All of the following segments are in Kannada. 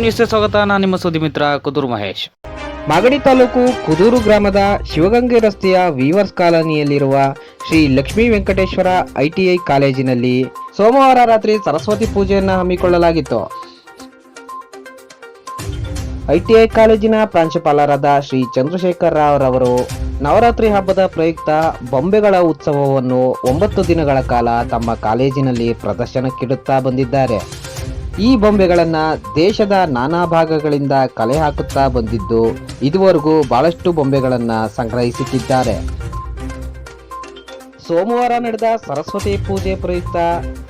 ನ್ಯೂಸ್ಗೆ ಸ್ವಾಗತ. ನಾನು ನಿಮ್ಮ ಸುದ್ದಿ ಮಿತ್ರ ಕುದೂರು ಮಹೇಶ್. ಮಾಗಡಿ ತಾಲೂಕು ಕುದೂರು ಗ್ರಾಮದ ಶಿವಗಂಗೆ ರಸ್ತೆಯ ವೀವರ್ಸ್ ಕಾಲೋನಿಯಲ್ಲಿರುವ ಶ್ರೀ ಲಕ್ಷ್ಮೀ ವೆಂಕಟೇಶ್ವರ ಐಟಿಐ ಕಾಲೇಜಿನಲ್ಲಿ ಸೋಮವಾರ ರಾತ್ರಿ ಸರಸ್ವತಿ ಪೂಜೆಯನ್ನು ಹಮ್ಮಿಕೊಳ್ಳಲಾಗಿತ್ತು. ಐಟಿಐ ಕಾಲೇಜಿನ ಪ್ರಾಂಶುಪಾಲರಾದ ಶ್ರೀ ಚಂದ್ರಶೇಖರ್ ರಾವ್ ರವರು ನವರಾತ್ರಿ ಹಬ್ಬದ ಪ್ರಯುಕ್ತ ಬೊಂಬೆಗಳ ಉತ್ಸವವನ್ನು ಒಂಬತ್ತು ದಿನಗಳ ಕಾಲ ತಮ್ಮ ಕಾಲೇಜಿನಲ್ಲಿ ಪ್ರದರ್ಶನಕ್ಕಿಡುತ್ತಾ ಬಂದಿದ್ದಾರೆ. ಈ ಬೊಂಬೆಗಳನ್ನು ದೇಶದ ನಾನಾ ಭಾಗಗಳಿಂದ ಕಲೆ ಹಾಕುತ್ತಾ ಬಂದಿದ್ದು ಇದುವರೆಗೂ ಬಹಳಷ್ಟು ಬೊಂಬೆಗಳನ್ನು ಸಂಗ್ರಹಿಸುತ್ತಿದ್ದಾರೆ. ಸೋಮವಾರ ನಡೆದ ಸರಸ್ವತಿ ಪೂಜೆ ಪ್ರಯುಕ್ತ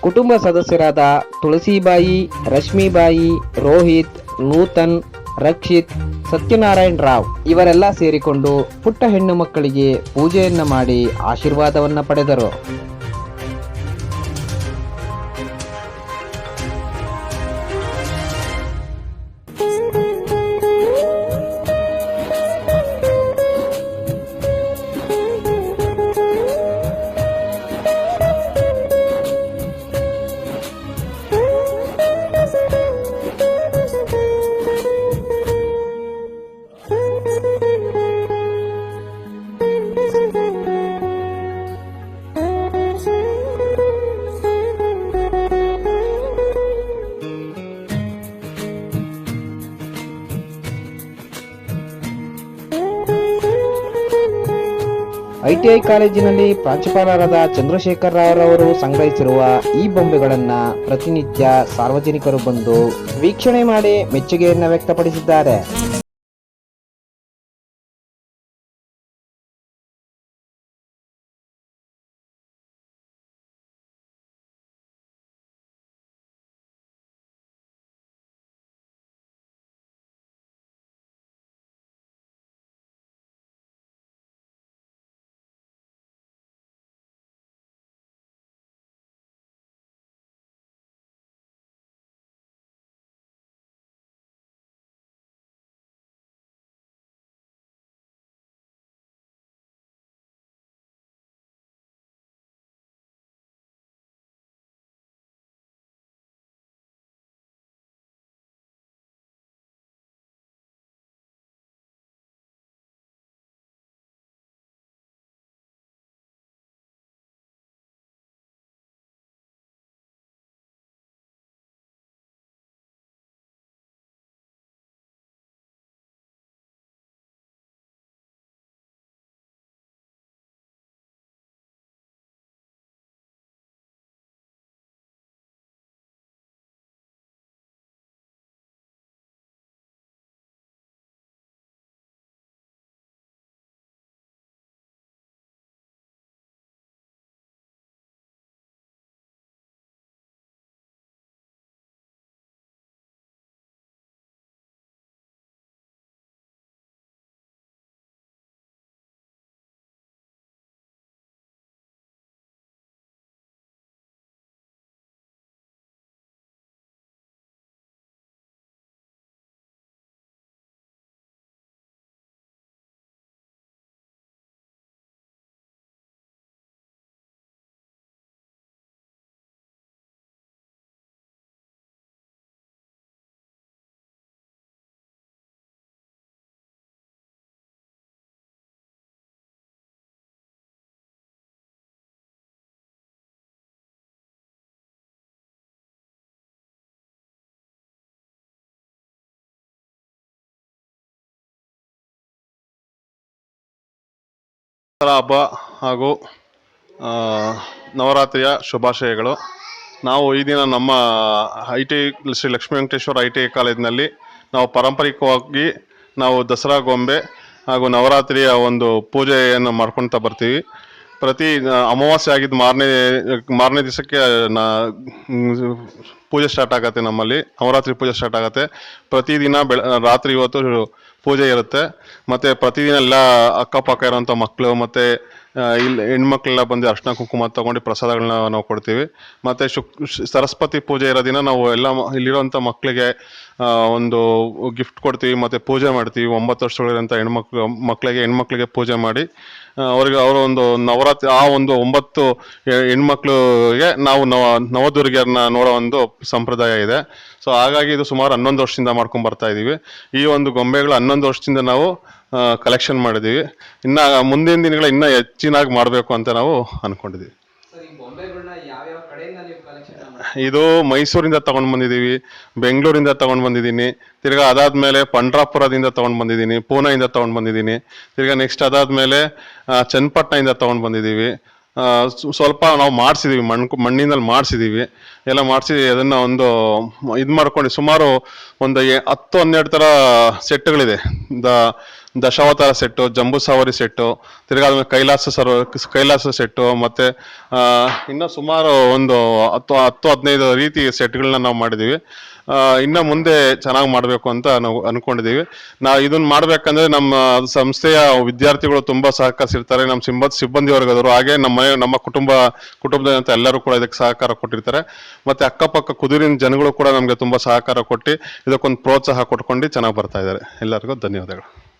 ಕುಟುಂಬ ಸದಸ್ಯರಾದ ತುಳಸಿಬಾಯಿ, ರಶ್ಮಿಬಾಯಿ, ರೋಹಿತ್, ನೂತನ್, ರಕ್ಷಿತ್, ಸತ್ಯನಾರಾಯಣ್ ರಾವ್ ಇವರೆಲ್ಲ ಸೇರಿಕೊಂಡು ಪುಟ್ಟ ಹೆಣ್ಣು ಮಕ್ಕಳಿಗೆ ಪೂಜೆಯನ್ನ ಮಾಡಿ ಆಶೀರ್ವಾದವನ್ನ ಪಡೆದರು. ಐಟಿಐ ಕಾಲೇಜಿನಲ್ಲಿ ಪ್ರಾಂಶುಪಾಲರಾದ ಚಂದ್ರಶೇಖರ್ ರಾವ್ ರವರು ಸಂಗ್ರಹಿಸಿರುವ ಈ ಬೊಂಬೆಗಳನ್ನು ಪ್ರತಿನಿತ್ಯ ಸಾರ್ವಜನಿಕರು ಬಂದು ವೀಕ್ಷಣೆ ಮಾಡಿ ಮೆಚ್ಚುಗೆಯನ್ನ ವ್ಯಕ್ತಪಡಿಸಿದ್ದಾರೆ. ದಸರಾ ಹಬ್ಬ ಹಾಗೂ ನವರಾತ್ರಿಯ ಶುಭಾಶಯಗಳು. ನಾವು ಈ ದಿನ ನಮ್ಮ I T Shri Lakshmi Venkateshwara I T ಕಾಲೇಜಿನಲ್ಲಿ ನಾವು ಪಾರಂಪರಿಕವಾಗಿ ನಾವು ದಸರಾ, ಗೊಂಬೆ ಹಾಗೂ ನವರಾತ್ರಿಯ ಒಂದು ಪೂಜೆಯನ್ನು ಮಾಡ್ಕೊಳ್ತಾ ಬರ್ತೀವಿ. ಪ್ರತಿ ಅಮಾವಾಸ್ಯೆ ಆಗಿದ್ದು ಮಾರನೇ ಮಾರನೇ ದಿವಸಕ್ಕೆ, ನಾ, ಪೂಜೆ ಸ್ಟಾರ್ಟ್ ಆಗತ್ತೆ ನಮ್ಮಲ್ಲಿ. ನವರಾತ್ರಿ ಪೂಜೆ ಸ್ಟಾರ್ಟ್ ಆಗುತ್ತೆ. ಪ್ರತಿದಿನ ಬೆಳ, ರಾತ್ರಿ ಹೊತ್ತು ಪೂಜೆ ಇರುತ್ತೆ. ಮತ್ತೆ ಪ್ರತಿದಿನ ಎಲ್ಲ ಅಕ್ಕಪಕ್ಕ ಇರೋಂಥ ಮಕ್ಕಳು ಮತ್ತೆ ಇಲ್ಲಿ ಹೆಣ್ಮಕ್ಳೆಲ್ಲ ಬಂದು ಅರ್ಶನ ಕುಂಕುಮ ತಗೊಂಡು ಪ್ರಸಾದಗಳನ್ನ ನಾವು ಕೊಡ್ತೀವಿ. ಮತ್ತೆ ಶುಕ್ ಸರಸ್ವತಿ ಪೂಜೆ ಇರೋ ದಿನ ನಾವು ಎಲ್ಲ ಇಲ್ಲಿರೋಂಥ ಮಕ್ಕಳಿಗೆ ಒಂದು ಗಿಫ್ಟ್ ಕೊಡ್ತೀವಿ. ಮತ್ತೆ ಪೂಜೆ ಮಾಡ್ತೀವಿ. ಒಂಬತ್ತು ವರ್ಷಗಳಿರೋಂಥ ಹೆಣ್ಮಕ್ಳು ಮಕ್ಕಳಿಗೆ ಹೆಣ್ಮಕ್ಳಿಗೆ ಪೂಜೆ ಮಾಡಿ ಅವ್ರಿಗೆ ಅವರ ಒಂದು ನವರಾತ್ರಿ, ಆ ಒಂದು ಒಂಬತ್ತು ಹೆಣ್ಮಕ್ಳಿಗೆ ನಾವು ನವ ನವದುರ್ಗಿಯರನ್ನ ನೋಡೋ ಒಂದು ಸಂಪ್ರದಾಯ ಇದೆ. ಸೊ ಹಾಗಾಗಿ ಇದು ಸುಮಾರು ಹನ್ನೊಂದು ವರ್ಷದಿಂದ ಮಾಡ್ಕೊಂಡು ಬರ್ತಾ ಇದ್ದೀವಿ ಈ ಒಂದು ಗೊಂಬೆಗಳು ಹನ್ನೊಂದು ವರ್ಷದಿಂದ ನಾವು ಕಲೆಕ್ಷನ್ ಮಾಡಿದ್ದೀವಿ. ಇನ್ನು ಮುಂದಿನ ದಿನಗಳ ಇನ್ನೂ ಹೆಚ್ಚಿನಾಗಿ ಮಾಡಬೇಕು ಅಂತ ನಾವು ಅಂದ್ಕೊಂಡಿದ್ದೀವಿ ಇದು ಮೈಸೂರಿಂದ ತಗೊಂಡ್ ಬಂದಿದ್ದೀವಿ ಬೆಂಗಳೂರಿಂದ ತಗೊಂಡ್ ಬಂದಿದ್ದೀನಿ ತಿರ್ಗಾ ಅದಾದ್ಮೇಲೆ ಪಂಡ್ರಾಪುರದಿಂದ ತಗೊಂಡ್ ಬಂದಿದ್ದೀನಿ ಪೂನೆಯಿಂದ ತಗೊಂಡ್ ಬಂದಿದ್ದೀನಿ ತಿರ್ಗಾ ನೆಕ್ಸ್ಟ್ ಅದಾದ್ಮೇಲೆ ಮೇಲೆ ಚನ್ನಪಟ್ಟಣದಿಂದ ತಗೊಂಡ್ ಬಂದಿದ್ದೀವಿ. ಸ್ವಲ್ಪ ನಾವು ಮಾಡಿಸಿದ್ದೀವಿ ಮಣ್ಣು ಮಣ್ಣಿನಲ್ಲಿ ಮಾಡಿಸಿದೀವಿ ಎಲ್ಲ ಮಾಡಿಸಿ ಅದನ್ನ ಒಂದು ಇದು ಮಾಡ್ಕೊಂಡು ಸುಮಾರು ಒಂದು ಹತ್ತು ಹನ್ನೆರಡು ಥರ ಸೆಟ್ಗಳಿದೆ the Dashavatara set, Jambu Savari set ತಿರ್ಗಾ ಆದ್ಮೇಲೆ ಕೈಲಾಸ ಸರ್, ಕೈಲಾಸ ಸೆಟ್ಟು, ಮತ್ತೆ ಇನ್ನೂ ಸುಮಾರು ಒಂದು ಹತ್ತು ಹತ್ತು ಹದಿನೈದು ರೀತಿ ಸೆಟ್ಗಳನ್ನ ನಾವು ಮಾಡಿದ್ದೀವಿ. ಇನ್ನು ಮುಂದೆ ಚೆನ್ನಾಗಿ ಮಾಡಬೇಕು ಅಂತ ನಾವು ಅಂದ್ಕೊಂಡಿದ್ದೀವಿ ನಾವು ಇದನ್ನು ಮಾಡಬೇಕಂದ್ರೆ ನಮ್ಮ ಸಂಸ್ಥೆಯ ವಿದ್ಯಾರ್ಥಿಗಳು ತುಂಬ ಸಹಕರಿಸಿರ್ತಾರೆ. ನಮ್ಮ ಸಿಬ್ಬಂದಿ ಸಿಬ್ಬಂದಿ ವರ್ಗದವರು ಹಾಗೆ ನಮ್ಮ ನಮ್ಮ ಕುಟುಂಬ ಕುಟುಂಬದಂತ ಎಲ್ಲರೂ ಕೂಡ ಇದಕ್ಕೆ ಸಹಕಾರ ಕೊಟ್ಟಿರ್ತಾರೆ. ಮತ್ತೆ ಅಕ್ಕಪಕ್ಕ ಕುದುರಿನ ಜನಗಳು ಕೂಡ ನಮಗೆ ತುಂಬಾ ಸಹಕಾರ ಕೊಟ್ಟು ಇದಕ್ಕೊಂದು ಪ್ರೋತ್ಸಾಹ ಕೊಟ್ಕೊಂಡು ಚೆನ್ನಾಗಿ ಬರ್ತಾ ಇದ್ದಾರೆ. ಎಲ್ಲರಿಗೂ ಧನ್ಯವಾದಗಳು.